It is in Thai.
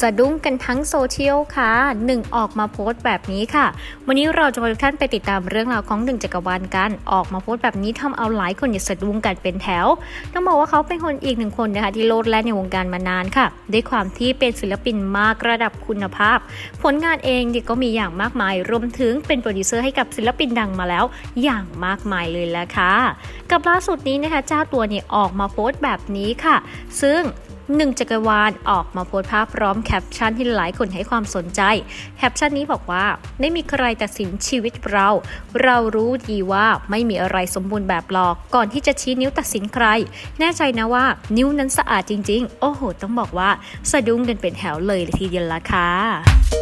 สะดุ้งกันทั้งโซเชียลค่ะหนึ่งออกมาโพสต์แบบนี้ค่ะ วันนี้เราจะพาทุกท่านไปติดตามเรื่องราวของหนึ่งจักรวาลกัน ออกมาโพสต์แบบนี้ทำเอาหลายคนอย่าสะดุ้งกันเป็นแถว ต้องบอกว่าเขาเป็นคนอีกหนึ่งคนนะคะที่โลดแล่นในวงการมานานค่ะ ด้วยความที่เป็นศิลปินมากระดับคุณภาพ ผลงานเองเนี่ยก็มีอย่างมากมาย รวมถึงเป็นโปรดิวเซอร์ให้กับศิลปินดังมาแล้ว อย่างมากมายเลยละค่ะ กับล่าสุดนี้นะคะเจ้าตัวเนี่ยออกมาโพสต์แบบนี้ค่ะ ซึ่ง หนึ่งจักรวาลออกมาโพสภาพพร้อมแคปชั่นที่หลายคนให้ความสนใจ แคปชั่นนี้บอกว่า ไม่มีใครตัดสินชีวิตเรา เรารู้ดีว่าไม่มีอะไรสมบูรณ์แบบหรอก ก่อนที่จะชี้นิ้วตัดสินใคร แน่ใจนะว่า นิ้วนั้นสะอาดจริง ๆ โอ้โห ต้องบอกว่า สะดุ้งกันเป็นแถวเลยทีเดียวละค่ะ